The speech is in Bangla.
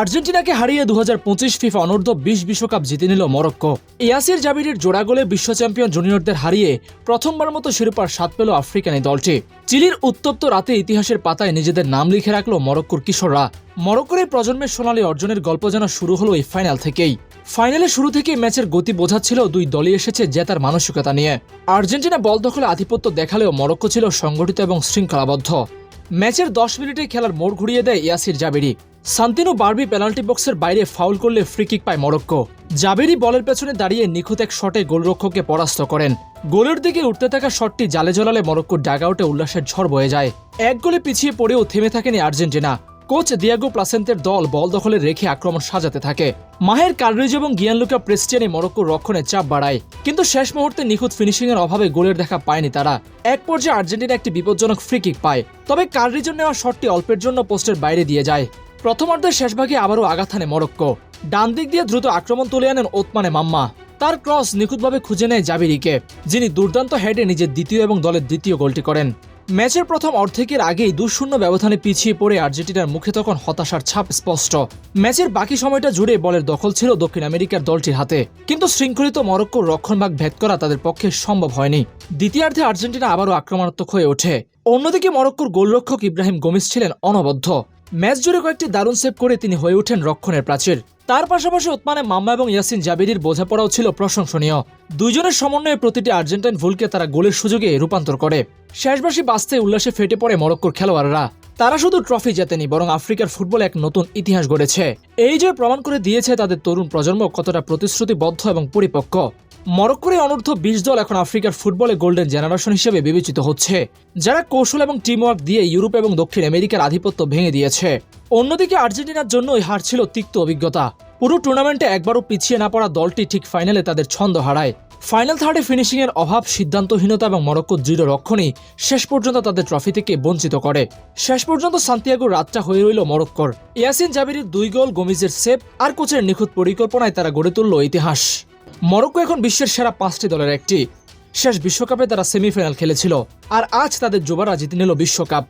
আর্জেন্টিনাকে হারিয়ে দু হাজার পঁচিশ ফিফা অনূর্ধ্ব বিশ বিশ্বকাপ জিতে নিল মরক্কো। ইয়াসির জাবিরের জোড়া গোলে বিশ্ব চ্যাম্পিয়ন জুনিয়রদের হারিয়ে প্রথমবার মতো শিরোপার স্বাদ পেল আফ্রিকান এই দলটি। চিলির উত্তপ্ত রাতে ইতিহাসের পাতায় নিজেদের নাম লিখে রাখল মরক্কোর কিশোররা। মরক্কোর এই প্রজন্মের সোনালী অর্জনের গল্প যেন শুরু হলো এই ফাইনাল থেকেই। ফাইনালে শুরু থেকেই ম্যাচের গতি বোঝাচ্ছিল দুই দলই এসেছে জেতার মানসিকতা নিয়ে। আর্জেন্টিনা বল দখলে আধিপত্য দেখালেও মরক্কো ছিল সংগঠিত এবং শৃঙ্খলাবদ্ধ। ম্যাচের দশ মিনিটে খেলার মোড় ঘুরিয়ে দেয় Yasir Jaberi. Santino Barbi penalty বক্সের বাইরে ফাউল করলে ফ্রিকিক পায় মরক্কো। জাবেরি বলের পেছনে দাঁড়িয়ে নিখুঁত এক শটে গোলরক্ষককে পরাস্ত করেন। গোলের দিকে উঠতে থাকা শটটি জালে জলালে মরক্কোর ডাগআউটে উল্লাসের ঝড় বয়ে যায়। এক গোলে পিছিয়ে পড়েও থেমে থাকেনি আর্জেন্টিনা। কোচ দিয়াগো প্লাসেন্তের দল বল দখলে রেখে আক্রমণ সাজাতে থাকে। মাহের কার্রিজ এবং গিয়ানলুকা প্রেস্টিয়ানি মরক্কোর রক্ষণে চাপ বাড়ায়। কিন্তু শেষ মুহূর্তে নিখুঁত ফিনিশিংয়ের অভাবে গোলের দেখা পায়নি তারা। এক পর্যায়ে আর্জেন্টিনা একটি বিপজ্জনক ফ্রি কিক পায়। তবে কার্রিজের নেওয়া শটটি অল্পের জন্য পোস্টের বাইরে দিয়ে যায়। প্রথমার্ধের শেষভাগে আবারও হানে মরক্কো। ডান দিক দিয়ে দ্রুত আক্রমণ তুলে আনেন ওতমানে মাম্মা। তার ক্রস নিখুঁতভাবে খুঁজে নেয় জাবিরিকে, যিনি দুর্দান্ত হেডে নিজের দ্বিতীয় এবং দলের দ্বিতীয় গোলটি করেন। ম্যাচের প্রথম অর্ধেকের আগেই দুই শূন্য ব্যবধানে পিছিয়ে পড়ে আর্জেন্টিনার মুখে তখন হতাশার ছাপ স্পষ্ট। ম্যাচের বাকি সময়টা জুড়ে বলের দখল ছিল দক্ষিণ আমেরিকার দলটির হাতে। কিন্তু শৃঙ্খলিত মরক্কোর রক্ষণভাগ ভেদ করা তাদের পক্ষে সম্ভব হয়নি। দ্বিতীয়ার্ধে আর্জেন্টিনা আবারও আক্রমণাত্মক হয়ে ওঠে। অন্যদিকে মরক্কোর গোলরক্ষক ইব্রাহিম গোমিস ছিলেন অনবদ্য। ম্যাচ জুড়ে কয়েকটি দারুণ সেভ করে তিনি হয়ে ওঠেন রক্ষণের প্রাচীর। তার পাশাপাশি ওতমানে মাম্মা এবং ইয়াসিন জাবিরির বোঝাপড়াও ছিল প্রশংসনীয়। দুইজনের সমন্বয়ে প্রতিটি আর্জেন্টাইন ভুলকে তারা গোলের সুযোগে রূপান্তর করে। শেষবাসী বাঁচতে উল্লাসে ফেটে পড়ে মরক্কোর খেলোয়াড়রা। তারা শুধু ট্রফি জেতেনি, বরং আফ্রিকার ফুটবল এক নতুন ইতিহাস গড়েছে। এই জয় প্রমাণ করে দিয়েছে তাদের তরুণ প্রজন্ম কতটা প্রতিশ্রুতিবদ্ধ এবং পরিপক্ক। মরক্কোর অনূর্ধ্ব বিশ দল এখন আফ্রিকার ফুটবলে গোল্ডেন জেনারেশন হিসেবে বিবেচিত হচ্ছে, যারা কৌশল এবং টিমওয়ার্ক দিয়ে ইউরোপ এবং দক্ষিণ আমেরিকার আধিপত্য ভেঙে দিয়েছে। অন্যদিকে আর্জেন্টিনার জন্য এই হার ছিল তিক্ত অভিজ্ঞতা। পুরো টুর্নামেন্টে একবারও পিছিয়ে না পড়া দলটি ঠিক ফাইনালে তাদের ছন্দ হারায়। ফাইনাল থার্ডে ফিনিশিংয়ের অভাব, সিদ্ধান্তহীনতা এবং মরক্কোর দৃঢ় রক্ষণই শেষ পর্যন্ত তাদের ট্রফি থেকে বঞ্চিত করে। শেষ পর্যন্ত সান্তিয়াগোর রাতটা হয়ে রইল মরক্কোর। ইয়াসিন জাবিরের দুই গোল, গমিজের সেভ আর কোচের নিখুঁত পরিকল্পনায় তারা গড়ে তুলল ইতিহাস। মরক্কো এখন বিশ্বের সেরা পাঁচটি দলের একটি। শেষ বিশ্বকাপে তারা সেমিফাইনাল খেলেছিল, আর আজ তাদের যুবরা জিতে নিল বিশ্বকাপ।